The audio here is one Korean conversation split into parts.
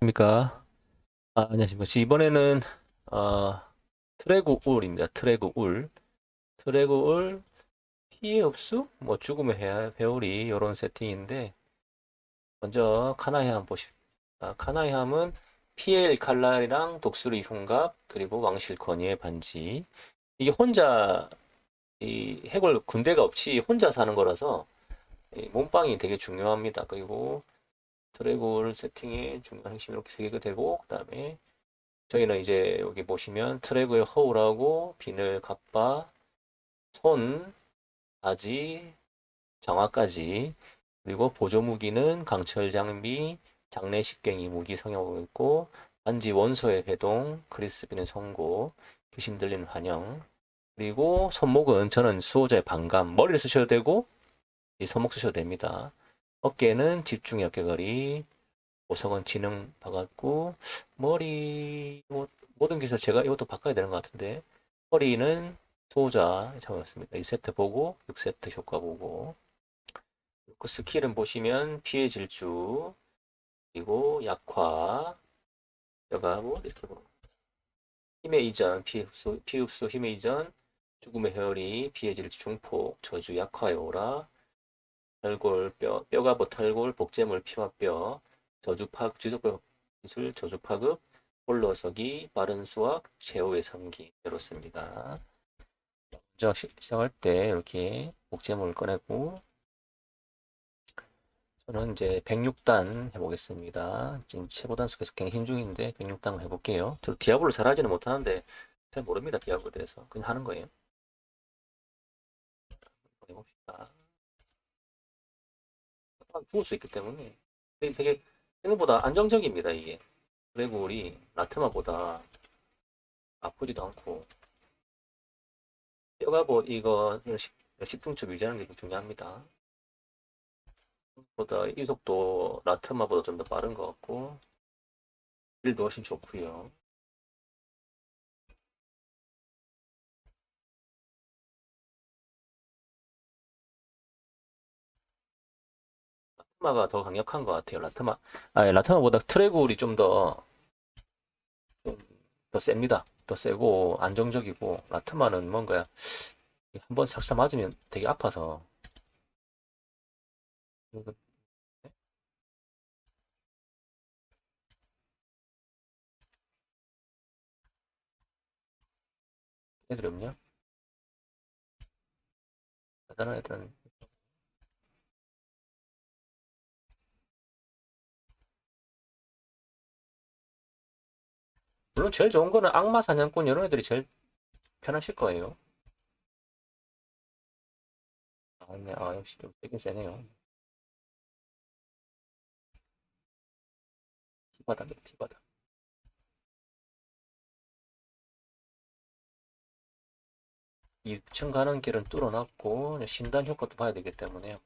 안녕하십니까. 아, 안녕하십니까. 이번에는, 어, 트레구 울입니다. 트레구 울. 트레구 울, 피해 흡수? 뭐, 죽음의 해, 회오리, 이런 세팅인데, 먼저, 카나이함 보십시오. 아, 카나이함은 PL 칼날이랑 독수리 흉갑, 그리고 왕실커니의 반지. 이게 혼자, 이 해골 군대가 없이 혼자 사는 거라서, 이 몸빵이 되게 중요합니다. 그리고, 트래블 세팅에 중요한 핵심이 이렇게 세 개가 되고 그 다음에 저희는 이제 여기 보시면 트래블 허울하고 비늘 갑바 손 바지 장화까지 그리고 보조 무기는 강철 장비 장례식갱이 무기 성형하고 있고 반지 원소의 배동 크리스비는 송고 귀신 들리는 환영 그리고 손목은 저는 수호자의 반감 머리를 쓰셔도 되고 이 손목 쓰셔도 됩니다. 어깨는 집중의 어깨걸이, 보석은 지능 박았고, 머리, 뭐, 모든 기술 제가 이것도 바꿔야 되는 것 같은데, 허리는 소자 잡았습니다. 2세트 보고, 6세트 효과 보고, 그 스킬은 보시면 피해 질주, 그리고 약화, 여가고, 이렇게 보고, 힘의 이전, 피흡수, 피흡수, 힘의 이전, 죽음의 회오리, 피해 질주, 중폭, 저주, 약화의 오라, 탈골, 뼈, 뼈가보 탈골, 복제물, 피와 뼈, 저주 파급, 지속법 기술, 저주 파급, 홀로서기, 빠른 수학, 제호의 삼기, 이렇습니다. 먼저 시, 시작할 때 이렇게 복제물 꺼내고, 저는 이제 106단 해보겠습니다. 지금 최고 단수 계속 갱신 중인데 106단을 해볼게요. 저 디아블로 잘하지는 못하는데 잘 모릅니다. 디아블에 대해서. 그냥 하는 거예요. 해봅시다. 죽을 수 있기 때문에 되게, 생각보다 안정적입니다 이게 그레골이 라트마보다 아프지도 않고 뼈가보 이거 십- 십중첩 유지하는 게 중요합니다 보다 이 속도 라트마보다 좀 더 빠른 것 같고 딜도 훨씬 좋고요 라트마가 더 강력한 것 같아요. 라트마, 아, 라트마보다 트레굴이 좀 더, 좀더 셉니다. 더 세고, 안정적이고, 라트마는 뭔가, 한번 삭삭 맞으면 되게 아파서. 이거- 애들이 없냐? 대단한 애들은 물론 제일 좋은 거는 악마 사냥꾼 이런 애들이 제일 편하실 거예요. 아, 네, 아 역시 좀 세긴 세네요. 티바다, 티바다. 이층 가는 길은 뚫어놨고 신단 효과도 봐야 되기 때문에.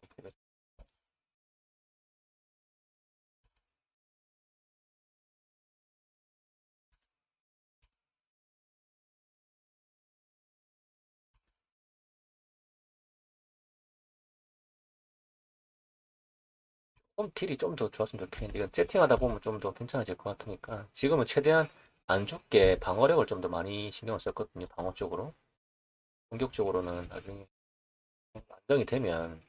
좀 딜이 좀 더 좋았으면 좋겠는데 이건 세팅하다 보면 좀 더 괜찮아질 것 같으니까. 지금은 최대한 안 죽게 방어력을 좀 더 많이 신경을 썼거든요 방어 쪽으로. 공격적으로는 나중에 안정이 되면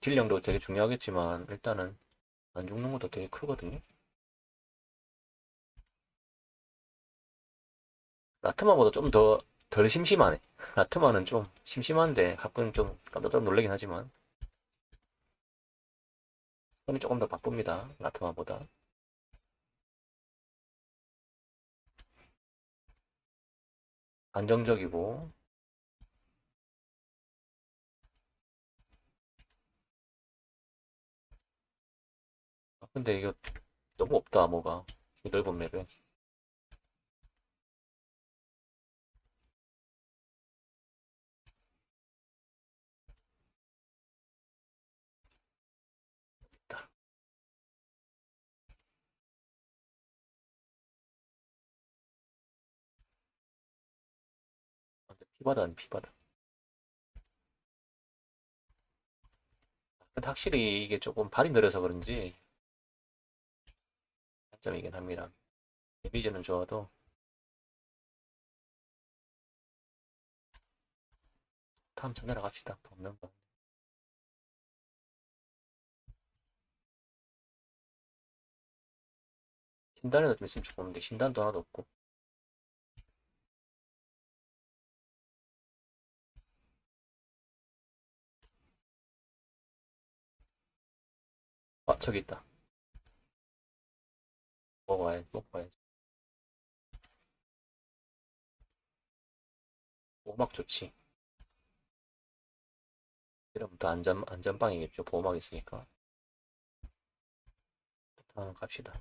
딜량도 되게 중요하겠지만 일단은 안 죽는 것도 되게 크거든요. 라트마보다 좀더 덜 심심하네. 라트마는 좀 심심한데 가끔 좀 깜짝 놀라긴 하지만. 손이 조금 더 바쁩니다 라트마보다. 안정적이고. 아, 근데 이거 너무 없다 뭐가. 이 넓은 맵에 피바다 피바다. 근데 확실히 이게 조금 발이 느려서 그런지 단점이긴 합니다. 데미지는 좋아도. 다음 차 내려갑시다. 더 없는 거. 신단에도 좀 있으면 좋겠는데 신단도 하나도 없고 아 저기 있다. 먹어야지 먹어야지. 보호막 좋지. 이러부터 안전 안전빵이겠죠. 보호막 있으니까. 다음 갑시다.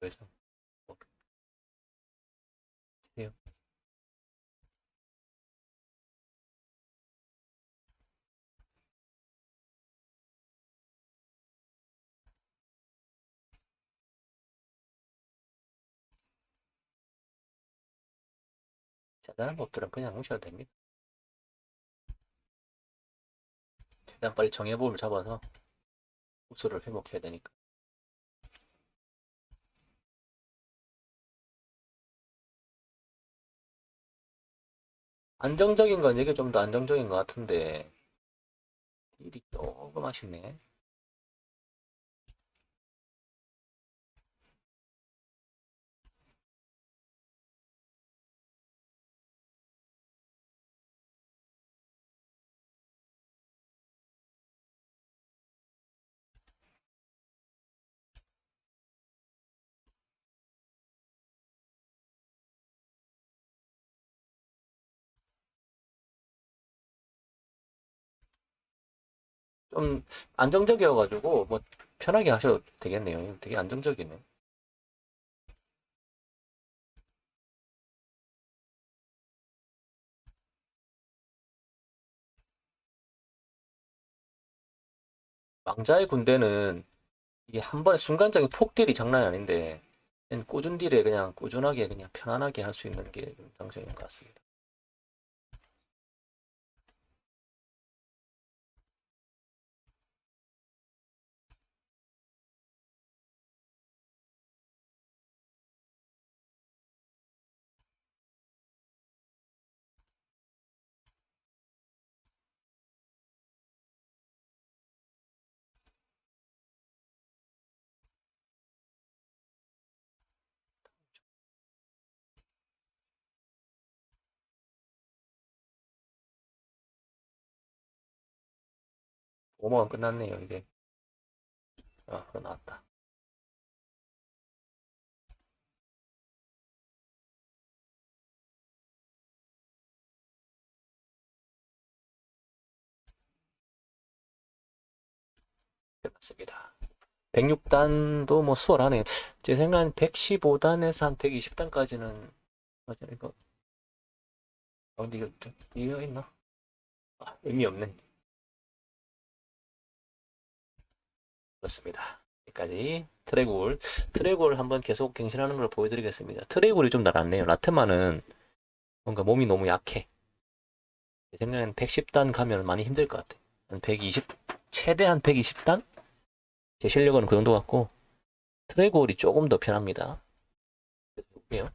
그래서 해요. 자잘한 법들은 그냥 무셔도 됩니다. 최대한 빨리 정해법을 잡아서 우수를 회복해야 되니까. 안정적인 건 이게 좀 더 안정적인 것 같은데 일이 조금 아쉽네. 좀 안정적이어가지고 뭐 편하게 하셔도 되겠네요. 되게 안정적이네. 왕자의 군대는 이게 한 번에 순간적인 폭딜이 장난이 아닌데 꾸준 딜에 그냥 꾸준하게 그냥 편안하게 할 수 있는 게좀 장점인 것 같습니다. 오모가 끝났네요, 이제. 아, 그거 나왔다. 끝났습니다. 106단도 뭐 수월하네요. 제 생각엔 115단에서 한 120단까지는 맞아 이거 어, 좀 이거 있나? 아, 의미 없네. 그렇습니다. 여기까지 트래골 트래골 한번 계속 갱신하는 걸 보여드리겠습니다. 트래골이 좀 날았네요. 라트마는 뭔가 몸이 너무 약해. 제 생각엔 110단 가면 많이 힘들 것 같아. 한 120, 최대한 120단? 제 실력은 그 정도 같고 트래골이 조금 더 편합니다. 볼게요.